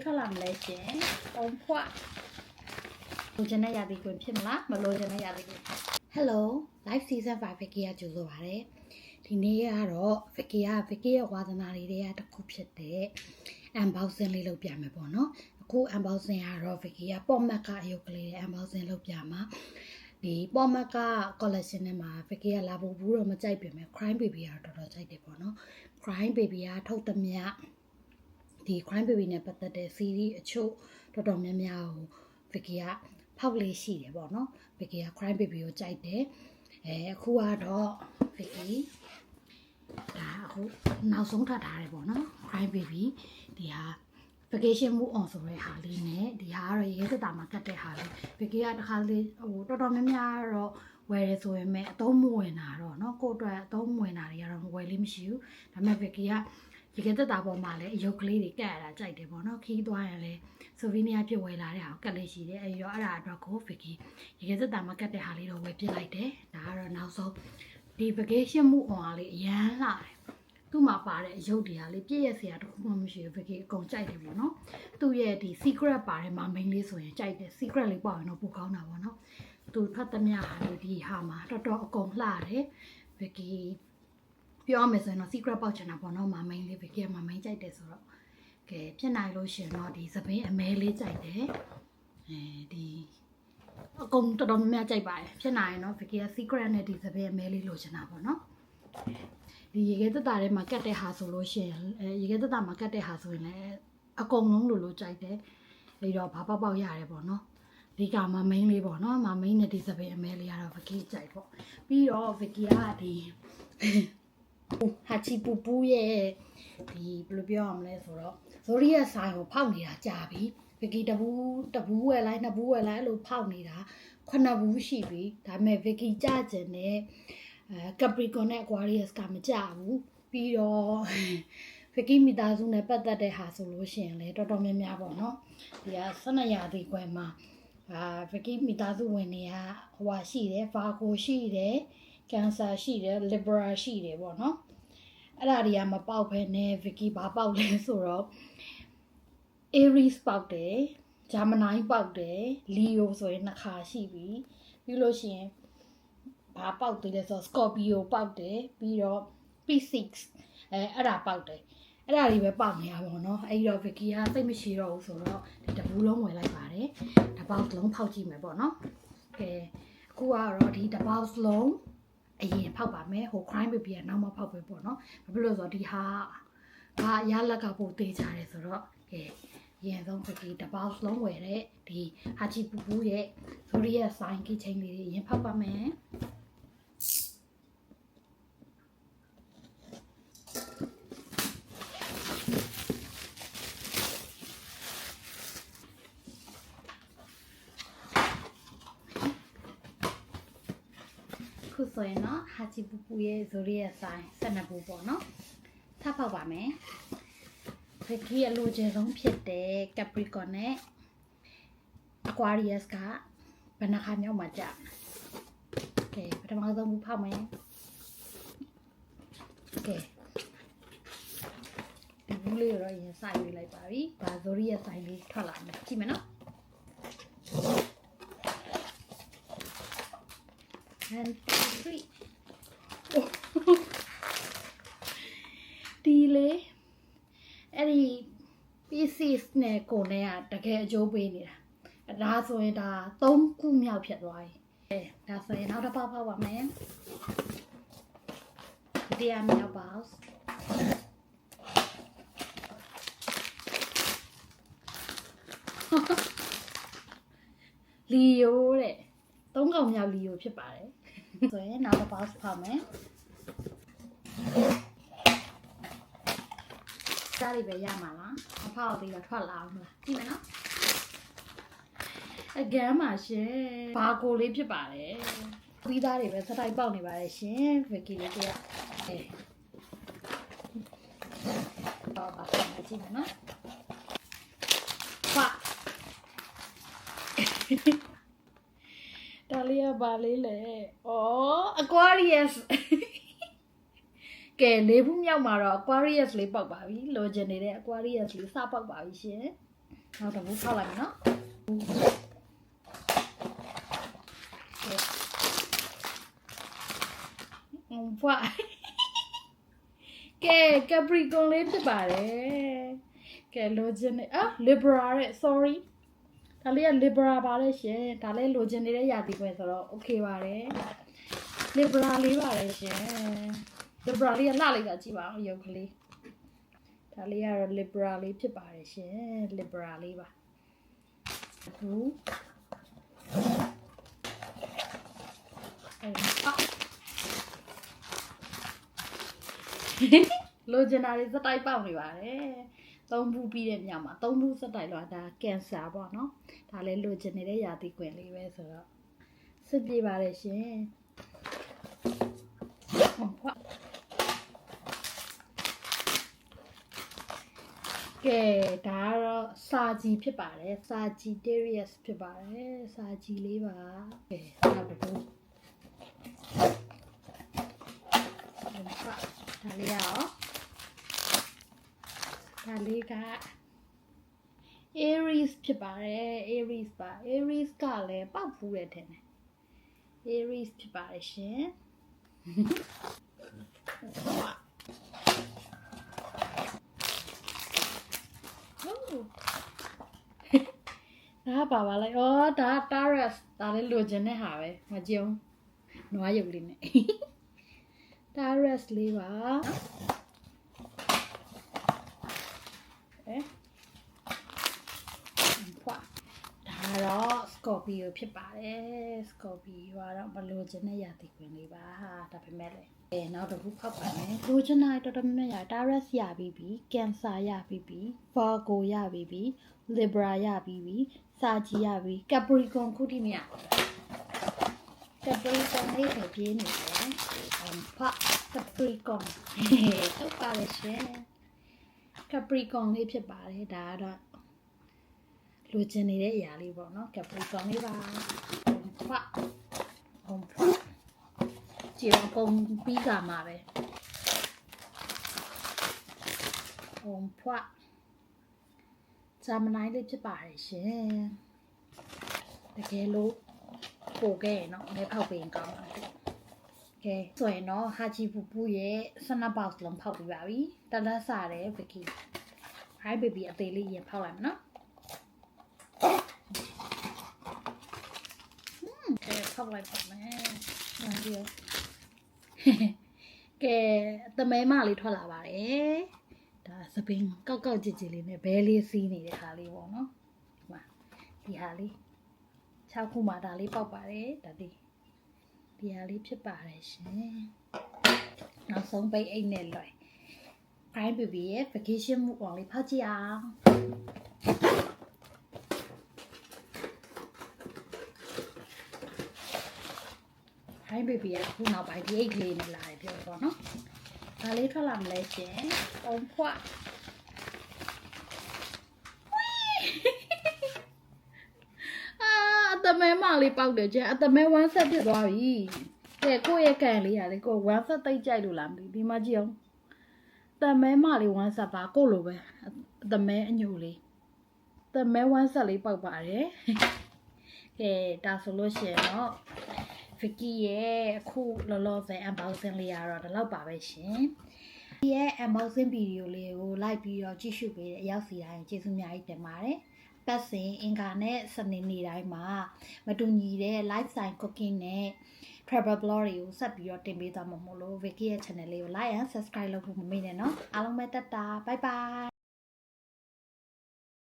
လေးထွက်လာမလဲရှင်ပုံဖွားလိုချင်တဲ့ရာသီကွင်ဖြစ်မလားမလိုချင်တဲ့ရာသီကွင် Hello live season 5 Vicky ကကြိုဆိုပါရစေဒီနေ့ကတော့ Vicky က Vicky ရဲ့ဝါသနာလေးတွေကတစ်ခုဖြစ်တဲ့ unboxing လေးလုပ်ပြမယ်ပေါ့နော်အခု unboxing ကတော့ Vicky က pop mac ကအယုတ်ကလေးတွေ unboxing လုပ်ပြမှာဒီ pop mac က collection ထဲမှာ Vicky ကလာဖို့ဘူးတော့မကြိုက်ပြင်မဲ့ crime baby ကတော့တော်တော်ကြိုက်တယ်ပေါ့နော် crime baby ကထုတ်သမျှ ဒီ crime baby နဲ့ပတ်သက်တဲ့ series အချို့တော်တော်များများကို Vicky ကဖောက်လေးရှိတယ်ပေါ့နော် Vicky က crime baby ကိုကြိုက်တယ်အဲအခုကတော့ Vicky ဒါအခုနောက်ဆုံးထပ်ထားတယ်ပေါ့နော် crime baby ဒီဟာ vacation move on ဆိုတဲ့ဟာလေးနဲ့ဒီဟာကတော့ရေခဲသက်တာမှာကတ်တဲ့ဟာလေး Vicky ကတစ်ခါလေးဟိုတော်တော်များများတော့ဝယ်ရဆိုရင်မဲ့အသုံးမဝင်တာတော့เนาะကိုယ့်အတွက်အသုံးမဝင်တာတွေကတော့ဝယ်လေးမရှိဘူးဒါပေမဲ့ Vicky က ရေခဲသက်တာပေါ်မှာလည်းအယုတ်ကလေးတွေကတ်ရတာကြိုက်တယ်ပေါ့နော်ခီးသွားရင်လည်းဆိုဗီနီယာပြည့်ဝယ်လာတဲ့ဟာကိုကတ်လေးရှိတယ်အဲရောအဲ့ဒါအတွက်ကို Vicky ရေခဲသက်တာမှာကတ်တဲ့ဟာလေးတော့ဝယ်ပြစ်လိုက်တယ်ဒါကတော့နောက်ဆုံးဒီ vacation move on ကလေးအရန်လာတယ်သူ့မှာပါတဲ့အယုတ်တွေကလေပြည့်ရစရာတစ်ခုမှမရှိဘူး Vicky အကုန်ကြိုက်တယ်ပေါ့နော်သူ့ရဲ့ဒီ secret ပါတဲ့မ main လေးဆိုရင်ကြိုက်တယ် secret လေးပေါ့ရင်တော့ပိုကောင်းတာပေါ့နော်သူဖတ်သမျှဟာလေဒီဟာမှာတော်တော်အကုန်လှတယ် Vicky ပြောရမယ်ဆိုရင်တော့ secret ပေါက်ချင်တာပေါ့နော်မ main လေး Vicky ကမ main ကြိုက်တယ်ဆိုတော့ကဲဖြစ်နိုင်လို့ရှင်တော့ဒီသပင်းအမဲလေးကြိုက်တယ်အဲဒီအကုန်တော်တော်များများကြိုက်ပါတယ်ဖြစ်နိုင်ရင်တော့ Vicky က secret နဲ့ဒီသပင်းအမဲလေးလိုချင်တာပေါ့နော်ဒီရေခဲတက်တာထဲမှာကတ်တဲ့ဟာဆိုလို့ရှိရင်အဲရေခဲတက်တာမှာကတ်တဲ့ဟာဆိုရင်လည်းအကုန်လုံးလိုလိုကြိုက်တယ်ပြီးတော့ဘာပေါက်ပေါက်ရတယ်ပေါ့နော်ဒီကမ main လေးပေါ့နော်မ main နဲ့ဒီစပယ်အမဲလေးကတော့ Vicky ကြိုက်ပေါ့ပြီးတော့ Vicky ကဒီ ဟာချီပူပူရဲ့ဒီဘယ်လိုပြောရမလဲဆိုတော့ဇိုရီရဲ့ဆိုင်ကိုဖောက်နေတာကြာပြီ Vicky တဘူးတဘူးဝယ်လိုက်နှစ်ဘူးဝယ်လိုက်အဲ့လိုဖောက်နေတာခုနှစ်ဘူးရှိပြီဒါပေမဲ့ Vicky ကြကျင်တဲ့အဲ Capricorn နဲ့ Aquarius ကမကြဘူးပြီးတော့ Vicky မိသားစုနဲ့ပတ်သက်တဲ့ဟာဆိုလို့ရှိရင်လည်းတော်တော်များများပေါ့နော်ဒီက12ရာသီခွဲမှာအာ Vicky မိသားစုဝင်တွေကဟိုဟာရှိတယ် Virgo ရှိတယ် Cancer ရှိတယ် Libra ရှိတယ်ပေါ့နော်အဲ့ဒါတွေကမပေါက်ဖ ೇನೆ Vicky ဘာပေါက်လဲဆိုတော့ Aries ပေါက်တယ် Gemini ပေါက်တယ် Leo ဆိုရင်နှစ်ခါရှိပြီပြီးလို့ရှိရင် ဘာပေါက်သေးလဲဆိုတော့ Scorpio ပေါက်တယ်ပြီးတော့ P6 အဲအဲ့ဒါပေါက်တယ်အဲ့ဒါတွေပဲပေါက်နေရပါတော့เนาะအဲ့တော့ Vicky ကစိတ်မရှိတော့ဘူးဆိုတော့ဒီတပူးလုံးဝင်လိုက်ပါတယ်တပေါက်လုံးဖောက်ကြည့်မယ်ပေါ့เนาะကဲအခုကတော့ဒီတပေါက်လုံး အရင်ဖောက်ပါမယ်ဟို crime baby ကနောက်မှဖောက်ပဲပေါ့နော်ဘာဖြစ်လို့ဆိုတော့ဒီဟာဘာရလက်ကပိုသေးချတယ်ဆိုတော့ကဲရင်ဆုံးပကီတပေါက်လုံးဝယ်တဲ့ဒီဟာချီပူပူရဲ့ဇူရီယက်ဆိုင်ကီချင်းလေးရင်ဖောက်ပါမယ် ဆိုရင်တော့ဟာချီပူပူရဲ့ဇိုရီရဲ့ဆိုင်12ပူပေါ့နော်ထပ်ဖောက်ပါမယ်ဖက်ကြီးအလိုချင်ဆုံးဖြစ်တဲ့ Capricorn နဲ့ Aquarius ကဘယ်နှခါမြောက်မှာကြာကဲပထမဆုံးပူဖောက်မယ်ကဲဒီဘူးလေးတော့ရင်စိုက်ပေးလိုက်ပါပြီ။ဒါဇိုရီရဲ့ဆိုင်လေးထွက်လာမယ်ကြည့်မယ်နော် and three ဒီလေအဲ့ဒီ pieces နဲ့ကိုနဲ့ကတကယ်အကျိုးပေးနေတာအဲ့ဒါဆိုရင်ဒါ၃ခုမြောက်ဖြစ်သွားပြီအဲဒါဆိုရင်နောက်တစ်ပေါက်ဖောက်ပါမယ်ဒီတရားမြောက်ပါလီယိုတဲ့သုံးကောင်မြောက်လီယိုဖြစ်ပါတယ် ဆိုရင်နောက်တစ်ပေါက်ဖောက်မယ်စားရီပဲရမှာလားမဖောက်သေးတော့ထွက်လာအောင်မလားကြည့်မယ်နော်အကမ်းပါရှင်ဘာကိုလေးဖြစ်ပါတယ်ပြီးသားတွေပဲစတိုက်ပေါက်နေပါတယ်ရှင်ဗီကီလေးကအဲတော့ပါဆက်ကြည့်မယ်နော်ပါဒါ လေးကဘာလေးလဲ။ဩ Aquarius ကဲလေးဘူးမြောက်မှာတော့ Aquarius လေးပေါက်ပါပြီ။လိုချင်နေတဲ့ Aquarius လေးစပေါက်ပါပြီရှင်။နောက်တစ်ဘူးဖောက်လိုက်မယ်နော်အမ်ဖွာကဲကပရီကွန်လေးဖြစ်ပါတယ်ကဲလိုချင်နေအာ libra တဲ့ sorry ဒါလေးက libra ပါလေရှင်ဒါလေးလိုချင်နေတဲ့ຢာတီခွဲဆိုတော့ okay ပါတယ် libra လေးပါတယ်ရှင် libra လေးကလှလိုက်တာကြည့်ပါဦးရုပ်ကလေးဒါလေးကတော့ libra လေးဖြစ်ပါတယ်ရှင် libra လေးပါဘူးအဲ့ဒါလိုချင်တာတွေစတိုက်ပေါက်နေပါတယ်သုံးဘူးပြီးတဲ့ညမှာသုံးဘူးစတိုက်တော့ဒါကင်ဆာပေါ့နော် ဒါလည်းလိုချင်နေတဲ့ယာတိကွင်လေးပဲဆိုတော့စစ်ပြေပါတယ်ရှင်ဟုတ်ပါကဲဒါကတော့စာကြီးဖြစ်ပါတယ်စာကြီး Darius ဖြစ်ပါတယ်စာကြီးလေးပါကဲနောက်တစ်ခုဟုတ်ပါဒါလေးရောဒါလေးက Aries ဖြစ်ပါတယ် Aries ပါ Aries ကလည်းပောက်ဖူးတယ်ထင်တယ် Aries ဖြစ်ပါတယ်ရှင်ဒါပါပါလိုက်ဩဒါ Taurus ဒါလည်းလိုချင်တဲ့ဟာပဲမကြုံနွားရုပ်လေးနဲ့ Taurus လေးပါအဲဖွာဒါတော့ Scorpio ဖြစ်ပါတယ် Scorpio ကတော့မလိုချင်တဲ့ရာသီခွင်လေးပါဒါပေမဲ့လည်းအဲနောက်တစ်ခုဖောက်ပါမယ်လိုချင်တာတော်တော်များများရ Taurus ရပြီးပြီ Cancer ရပြီးပြီ Virgo ရပြီးပြီ Libra ရပြီးပြီစာကြီးရပြီး Capricorn ခုထိမရ Capricorn လေးပဲပြင်းနေတယ်အမ်ဖာ Capricorn ဟုတ်ပါရဲ့ရှင် Capricorn လေးဖြစ်ပါတယ်ဒါကတော့ လိုချင်နေတဲ့အရာလေးပေါ့နော် Capricorn လေးပါဖာအမ်ဖာကြည့်အောင်ပုံပြီးကြမှာပဲအမ်ဖာဂျာမနိုင်းလေးဖြစ်ပါတယ်ရှင်တကယ်လို့ပို့ခဲ့ရင်တော့လည်းဖောက်ပေးရင်ကောင်းပါတယ်ကဲဆိုရင်တော့ဟာချီပူပူရဲ့ဆနဘောက်လုံးဖောက်ပြီးပါပြီတလက်စားတယ်ဗကီဟိုင်းဘေဘီအသေးလေးရင်ဖောက်လိုက်မယ်နော် ဟွန်းကဲဖောက်လိုက်ပါမယ်နားကြည့်ကဲတမဲမလေးထွက်လာပါတယ်ဒါစပင်းကောက်ကောက်ကြည့်ကြည့်လေးနဲ့ဘဲလေးစီးနေတဲ့ခါလေးပေါ့နော်ဒီမှာဒီဟာလေး6ခုမှဒါလေးပေါက်ပါတယ်ဒါဒီဒီဟာလေးဖြစ်ပါတယ်ရှင်နောက်ဆုံးပိတ်အိတ်နဲ့လွယ် Prime Baby ရဲ့ vacation မှုအောင်လေးဖောက်ကြည့်အောင် Prime Baby ကခုနောက်ပိုင်းဒီအိတ်ကလေးနဲ့လာတယ်ပြောတော့နော်ဒါလေးထွက်လာမလဲရှင်ပုံဖွာအာအတမဲမလေးပေါက်တယ်ကျန်အတမဲ1 set ဖြစ်သွားပြီကဲကိုယ့်ရဲ့ကန်လေးကလေကို1 set တိတ်ကြိုက်လို့လားမသိဘူးဒီမှာကြည့်အောင်တမဲမလေး1 set ပါကိုယ့်လိုပဲအတမဲအညိုလေးတမဲ1 set လေးပေါက်ပါတယ်ကဲဒါဆိုလို့ရှိရင်တော့ Vicky ရဲ့အခုလောလောဆယ် unboxing လေးကတော့ဒီလောက်ပါပဲရှင်။ဒီရဲ့ unboxing video လေးကို like ပြီးတော့ကြည့်ရှုပေးတဲ့အရောက်စီတိုင်းကျေးဇူးများကြီးတင်ပါတယ်။ပတ်စဉ်အင်္ဂါနဲ့စနေနေ့တိုင်းမှာမတူညီတဲ့ lifestyle cooking နဲ့ travel blog တွေကိုဆက်ပြီးတော့တင်ပေးသွားမှာမို့လို့ Vicky ရဲ့ channel လေးကို like and subscribe လုပ်ဖို့မမေ့နဲ့နော်။အားလုံးပဲတက်တာ bye bye